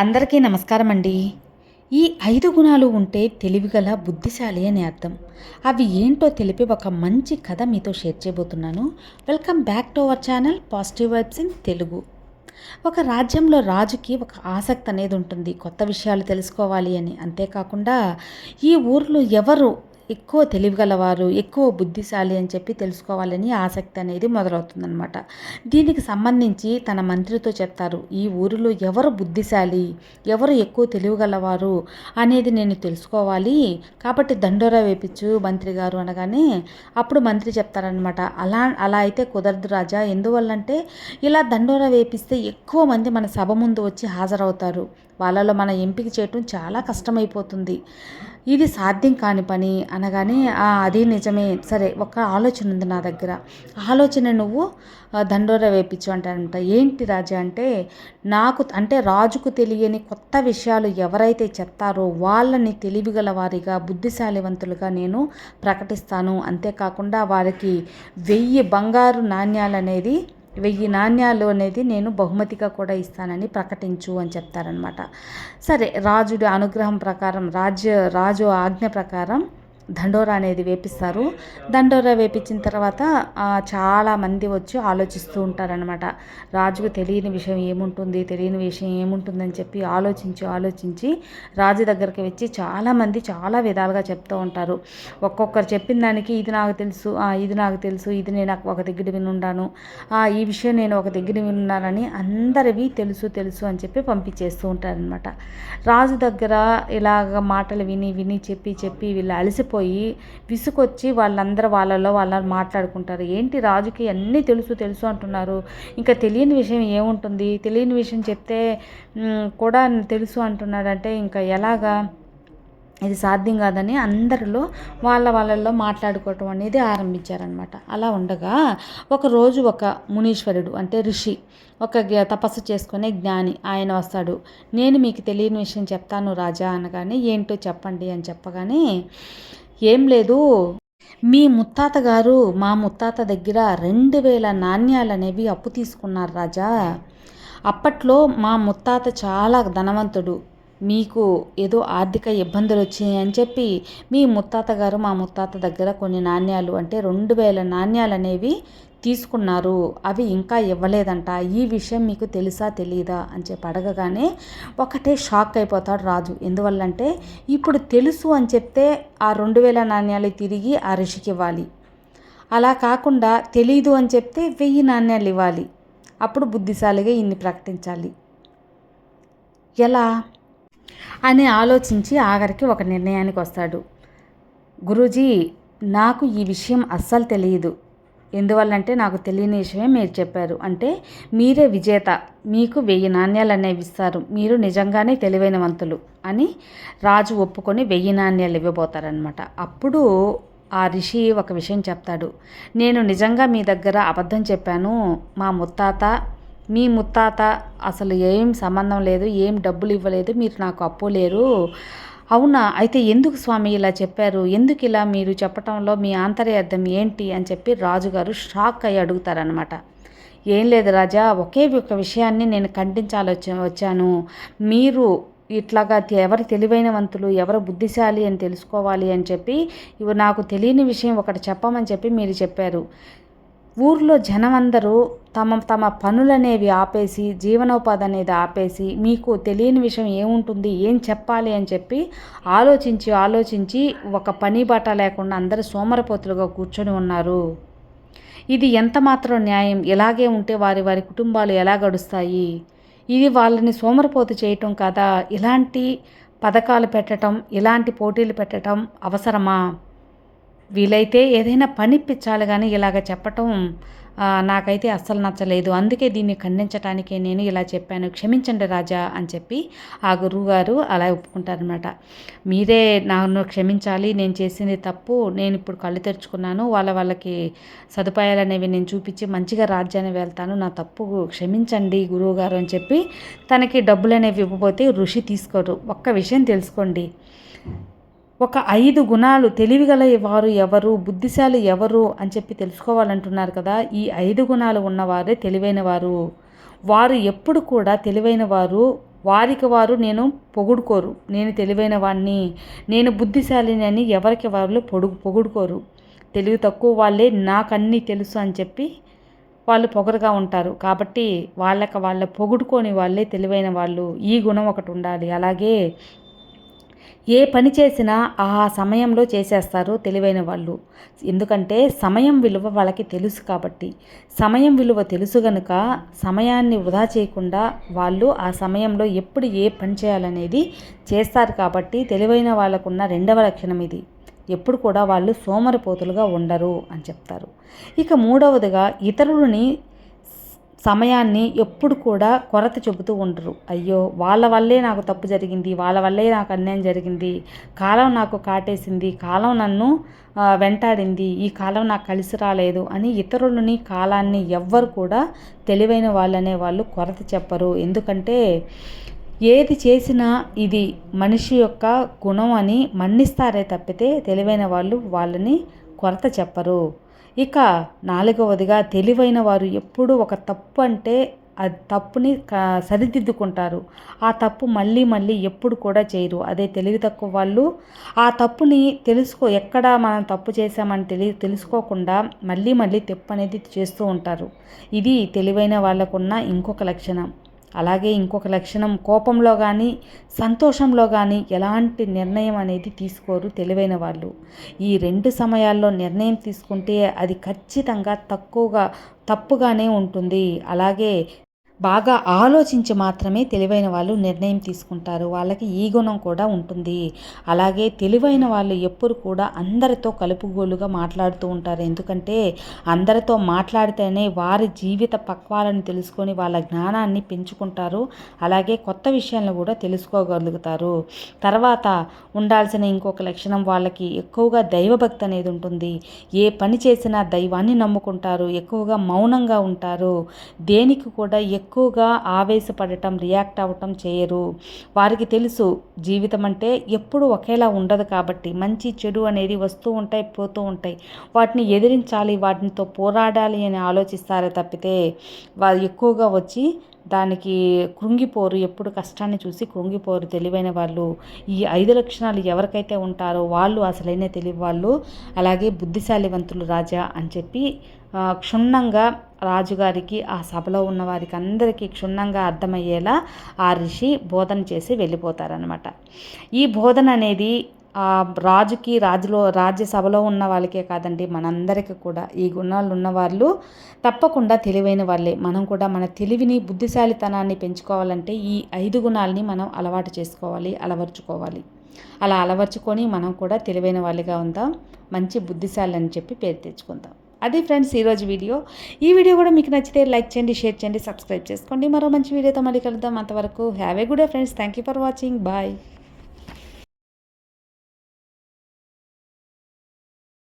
అందరికీ నమస్కారం అండి ఈ ఐదు గుణాలు ఉంటే తెలివిగల బుద్ధిశాలి అని అర్థం. అవి ఏంటో తెలిపి ఒక మంచి కథ మీతో షేర్ చేయబోతున్నాను. Welcome back to our channel positive vibes in Telugu. ఒక రాజ్యంలో రాజుకి ఒక ఆసక్తి అనేది ఉంటుంది. కొత్త విషయాలు తెలుసుకోవాలి అని. అంతేకాకుండా ఈ ఊర్లో ఎవరు ఎక్కువ తెలివిగలవారు ఎక్కువ బుద్ధిశాలి అని చెప్పి తెలుసుకోవాలని ఆసక్తి అనేది మొదలవుతుందనమాట దీనికి సంబంధించి తన మంత్రితో చెప్తారు ఈ ఊరిలో ఎవరు బుద్ధిశాలి ఎవరు ఎక్కువ తెలివిగలవారు అనేది నేను తెలుసుకోవాలి కాబట్టి దండోరా వేపించు మంత్రి గారు అనగానే అప్పుడు మంత్రి చెప్తారనమాట అలా అలా అయితే కుదరదు రాజా ఎందువల్లంటే ఇలా దండోరా వేపిస్తే ఎక్కువ మంది మన సభ ముందు వచ్చి హాజరవుతారు. వాళ్ళలో మన ఎంపిక చేయటం చాలా కష్టమైపోతుంది. ఇది సాధ్యం కాని పని అనగానే అది నిజమే. సరే ఒక ఆలోచన ఉంది నా దగ్గర. ఆలోచన నువ్వు దండోర దండోరా వేపించు అంటారంట. ఏంటి రాజా అంటే నాకు అంటే రాజుకు తెలియని కొత్త విషయాలు ఎవరైతే చెప్తారో వాళ్ళని తెలివిగల వారిగా బుద్ధిశాలివంతులుగా నేను ప్రకటిస్తాను. అంతేకాకుండా వారికి వెయ్యి బంగారు నాణ్యాలు అనేది వెయ్యి నాణ్యాలు అనేది నేను బహుమతిగా కూడా ఇస్తానని ప్రకటించు అని చెప్తారనమాట సరే రాజుడి అనుగ్రహం ప్రకారం రాజ్య రాజు ఆజ్ఞ ప్రకారం దండోరా అనేది వేపిస్తారు. దండోరా వేపించిన తర్వాత చాలామంది చాలా మంది వచ్చి ఆలోచిస్తూ ఉంటారనమాట రాజుకు తెలియని విషయం ఏముంటుంది తెలియని విషయం ఏముంటుందని చెప్పి ఆలోచించి ఆలోచించి రాజు దగ్గరికి వచ్చి చాలామంది చాలా విధాలుగా చెప్తూ ఉంటారు. ఒక్కొక్కరు చెప్పిన దానికి ఇది నాకు తెలుసు ఇది నాకు తెలుసు ఇది నేను ఒక దగ్గర వినుండాను ఈ విషయం నేను ఒక దగ్గర వినున్నానని అందరివి తెలుసు తెలుసు అని చెప్పి పంపించేస్తూ ఉంటారనమాట రాజు దగ్గర ఇలాగ మాటలు విని విని చెప్పి చెప్పి వీళ్ళు అలసిపోయి విసుకొచ్చి వాళ్ళందరూ వాళ్ళలో వాళ్ళని మాట్లాడుకుంటారు. ఏంటి రాజుకి అన్నీ తెలుసు తెలుసు అంటున్నారు. ఇంకా తెలియని విషయం ఏముంటుంది? తెలియని విషయం చెప్తే కూడా తెలుసు అంటున్నాడంటే ఇంకా ఎలాగా? ఇది సాధ్యం కాదని అందరిలో వాళ్ళ వాళ్ళల్లో మాట్లాడుకోవటం అనేది ఆరంభించారనమాట అలా ఉండగా ఒకరోజు ఒక మునీశ్వరుడు అంటే ఋషి ఒక తపస్సు చేసుకునే జ్ఞాని ఆయన వస్తాడు. నేను మీకు తెలియని విషయం చెప్తాను రాజా అనగానే ఏంటో చెప్పండి అని చెప్పగానే ఏం లేదు. మీ ముత్తాత గారు మా ముత్తాత దగ్గర రెండు వేల నాణ్యాలు అనేవి అప్పు తీసుకున్నారు రాజా. అప్పట్లో మా ముత్తాత చాలా ధనవంతుడు. మీకు ఏదో ఆర్థిక ఇబ్బందులు వచ్చాయి అని చెప్పి మీ ముత్తాత గారు మా ముత్తాత దగ్గర కొన్ని నాణ్యాలు అంటే రెండు వేల నాణ్యాలు అనేవి తీసుకున్నారు. అవి ఇంకా ఇవ్వలేదంట. ఈ విషయం మీకు తెలుసా తెలీదా అని చెప్పి అడగగానే ఒకటే షాక్ అయిపోతాడు రాజు. ఎందువల్లంటే ఇప్పుడు తెలుసు అని చెప్తే ఆ రెండు వేల నాణ్యాలు తిరిగి ఆ ఋషికి ఇవ్వాలి. అలా కాకుండా తెలీదు అని చెప్తే వెయ్యి నాణ్యాలు ఇవ్వాలి. అప్పుడు బుద్ధిశాలిగా ఇన్ని ప్రకటించాలి. ఎలా? అని ఆలోచించి ఆఖరికి ఒక నిర్ణయానికి వస్తాడు. గురూజీ నాకు ఈ విషయం అస్సలు తెలియదు ఎందువల్లంటే నాకు తెలియని విషయమే మీరు చెప్పారు. అంటే మీరే విజేత. మీకు వెయ్యి నాణ్యాలు అనేవి ఇస్తారు. మీరు నిజంగానే తెలివైన వంతులు అని రాజు ఒప్పుకొని వెయ్యి నాణ్యాలు ఇవ్వబోతారనమాట అప్పుడు ఆ ఋషి ఒక విషయం చెప్తాడు. నేను నిజంగా మీ దగ్గర అబద్ధం చెప్పాను. మా ముత్తాత మీ ముత్తాత అసలు ఏం సంబంధం లేదు ఏం డబ్బులు ఇవ్వలేదు మీరు నాకు అప్పు లేరు. అవునా? అయితే ఎందుకు స్వామి ఇలా చెప్పారు? ఎందుకు ఇలా మీరు చెప్పటంలో మీ ఆంతర్యార్థం ఏంటి అని చెప్పి రాజుగారు షాక్ అయ్యి అడుగుతారనమాట ఏం లేదు రాజా ఒకే ఒక విషయాన్ని నేను ఖండించాలి వచ్చా వచ్చాను. మీరు ఇట్లాగా ఎవరు తెలివైన వంతులు ఎవరు బుద్ధిశాలి అని తెలుసుకోవాలి అని చెప్పి ఇవి నాకు తెలియని విషయం ఒకటి చెప్పమని చెప్పి మీరు చెప్పారు. ఊర్లో జనం అందరూ తమ తమ పనులనేవి ఆపేసి జీవనోపాధి అనేది ఆపేసి మీకు తెలియని విషయం ఏముంటుంది ఏం చెప్పాలి అని చెప్పి ఆలోచించి ఆలోచించి ఒక పని బాట లేకుండా అందరూ సోమరపోతులుగా కూర్చొని ఉన్నారు. ఇది ఎంత మాత్రం న్యాయం? ఇలాగే ఉంటే వారి వారి కుటుంబాలు ఎలా గడుస్తాయి? ఇది వాళ్ళని సోమరపోతు చేయటం కదా? ఇలాంటి పథకాలు పెట్టడం ఇలాంటి పోటీలు పెట్టడం అవసరమా? వీలైతే ఏదైనా పనిప్పించాలి కానీ ఇలాగ చెప్పటం నాకైతే అస్సలు నచ్చలేదు. అందుకే దీన్ని ఖండించటానికే నేను ఇలా చెప్పాను. క్షమించండి రాజా అని చెప్పి ఆ గురువుగారు అలా ఒప్పుకుంటారనమాట మీరే నన్ను క్షమించాలి నేను చేసింది తప్పు నేను ఇప్పుడు కళ్ళు తెరుచుకున్నాను వాళ్ళ వాళ్ళకి సదుపాయాలు అనేవి నేను చూపించి మంచిగా రాజ్యాన్ని వెళ్తాను నా తప్పు క్షమించండి గురువుగారు అని చెప్పి తనకి డబ్బులు అనేవి ఇవ్వబోతే ఋషి తీసుకోరు. ఒక్క విషయం తెలుసుకోండి. ఒక ఐదు గుణాలు తెలివిగల వారు ఎవరు బుద్ధిశాలి ఎవరు అని చెప్పి తెలుసుకోవాలంటున్నారు కదా. ఈ ఐదు గుణాలు ఉన్నవారే తెలివైన వారు వారు ఎప్పుడు కూడా తెలివైన వారు వారికి వారు నేను పొగుడుకోరు. నేను తెలివైన వాడిని నేను బుద్ధిశాలిని అని ఎవరికి వాళ్ళు పొడుగు పొగుడుకోరు. తెలివి తక్కువ వాళ్ళే నాకన్నీ తెలుసు అని చెప్పి వాళ్ళు పొగరుగా ఉంటారు. కాబట్టి వాళ్ళకి వాళ్ళ పొగుడుకొని వాళ్ళే తెలివైన వాళ్ళు. ఈ గుణం ఒకటి ఉండాలి. అలాగే ఏ పని చేసినా ఆ సమయంలో చేసేస్తారు తెలివైన వాళ్ళు. ఎందుకంటే సమయం విలువ వాళ్ళకి తెలుసు కాబట్టి. సమయం విలువ తెలుసు గనుక సమయాన్ని వృధా చేయకుండా వాళ్ళు ఆ సమయంలో ఎప్పుడు ఏ పని చేయాలనేది చేస్తారు కాబట్టి తెలివైన వాళ్ళకున్న రెండవ లక్షణం ఇది. ఎప్పుడు కూడా వాళ్ళు సోమరిపోతులుగా ఉండరు అని చెప్తారు. ఇక మూడవదిగా ఇతరులని సమయాన్ని ఎప్పుడు కూడా కొరత చెబుతూ ఉండరు. అయ్యో వాళ్ళ వల్లే నాకు తప్పు జరిగింది వాళ్ళ వల్లే నాకు అన్యాయం జరిగింది కాలం నాకు కాటేసింది కాలం నన్ను వెంటాడింది ఈ కాలం నాకు కలిసి రాలేదు అని ఇతరులని కాలాన్ని ఎవ్వరు కూడా తెలివైన వాళ్ళనే వాళ్ళు కొరత చెప్పరు. ఎందుకంటే ఏది చేసినా ఇది మనిషి యొక్క గుణం అని మన్నిస్తారే తప్పితే తెలివైన వాళ్ళు వాళ్ళని కొరత చెప్పరు. ఇక నాలుగవదిగా తెలివైన వారు ఎప్పుడు ఒక తప్పు అంటే ఆ తప్పుని సరిదిద్దుకుంటారు. ఆ తప్పు మళ్ళీ మళ్ళీ ఎప్పుడు కూడా చేయరు. అదే తెలివి తక్కువ వాళ్ళు. ఆ తప్పుని తెలుసుకో ఎక్కడ మనం తప్పు చేశామని తెలి తెలుసుకోకుండా మళ్ళీ మళ్ళీ తెప్పు అనేది చేస్తూ ఉంటారు. ఇది తెలివైన వాళ్ళకున్న ఇంకొక లక్షణం. అలాగే ఇంకొక లక్షణం కోపంలో కానీ సంతోషంలో కానీ ఎలాంటి నిర్ణయం అనేది తీసుకోరు తెలివైన వాళ్ళు. ఈ రెండు సమయాల్లో నిర్ణయం తీసుకుంటే అది ఖచ్చితంగా తక్కువగా తప్పుగానే ఉంటుంది. అలాగే బాగా ఆలోచించి మాత్రమే తెలివైన వాళ్ళు నిర్ణయం తీసుకుంటారు. వాళ్ళకి ఈ గుణం కూడా ఉంటుంది. అలాగే తెలివైన వాళ్ళు ఎప్పుడు కూడా అందరితో కలుపుగోలుగా మాట్లాడుతూ ఉంటారు. ఎందుకంటే అందరితో మాట్లాడితేనే వారి జీవిత పక్వాలను తెలుసుకొని వాళ్ళ జ్ఞానాన్ని పెంచుకుంటారు. అలాగే కొత్త విషయాలను కూడా తెలుసుకోగలుగుతారు. తర్వాత ఉండాల్సిన ఇంకొక లక్షణం వాళ్ళకి ఎక్కువగా దైవభక్తి అనేది ఉంటుంది. ఏ పని చేసినా దైవాన్ని నమ్ముకుంటారు. ఎక్కువగా మౌనంగా ఉంటారు. దేనికి కూడా ఎక్కువ ఎక్కువగా ఆవేశపడటం రియాక్ట్ అవ్వటం చేయరు. వారికి తెలుసు జీవితం అంటే ఎప్పుడు ఒకేలా ఉండదు కాబట్టి మంచి చెడు అనేది వస్తూ ఉంటాయి పోతూ ఉంటాయి. వాటిని ఎదిరించాలి వాటితో పోరాడాలి అని ఆలోచిస్తారే తప్పితే వారు ఎక్కువగా వచ్చి దానికి కృంగిపోరు ఎప్పుడు కష్టాన్ని చూసి కృంగిపోరు తెలివైన వాళ్ళు. ఈ ఐదు లక్షణాలు ఎవరికైతే ఉంటారో వాళ్ళు అసలైన తెలివి వాళ్ళు. అలాగే బుద్ధిశాలివంతులు రాజా అని చెప్పి క్షుణ్ణంగా రాజుగారికి ఆ సభలో ఉన్న వారికి అందరికీ క్షుణ్ణంగా అర్థమయ్యేలా ఆ ఋషి బోధన చేసి వెళ్ళిపోతారనమాట ఈ బోధన అనేది ఆ రాజుకి రాజులో రాజ్యసభలో ఉన్న వాళ్ళకే కాదండి మనందరికీ కూడా. ఈ గుణాలు ఉన్నవాళ్ళు తప్పకుండా తెలివైన వాళ్ళే. మనం కూడా మన తెలివిని బుద్ధిశాలితనాన్ని పెంచుకోవాలంటే ఈ ఐదు గుణాలని మనం అలవాటు చేసుకోవాలి అలవర్చుకోవాలి. అలా అలవర్చుకొని మనం కూడా తెలివైన వాళ్ళుగా ఉందాం మంచి బుద్ధిశాలి అని చెప్పి పేరు తెచ్చుకుందాం. అది ఫ్రెండ్స్ ఈరోజు వీడియో. ఈ వీడియో కూడా మీకు నచ్చితే లైక్ చేయండి షేర్ చేయండి సబ్స్క్రైబ్ చేసుకోండి. మరో మంచి వీడియోతో మళ్ళీ కలుద్దాం. అంతవరకు have a good friends. Thank you for watching. Bye.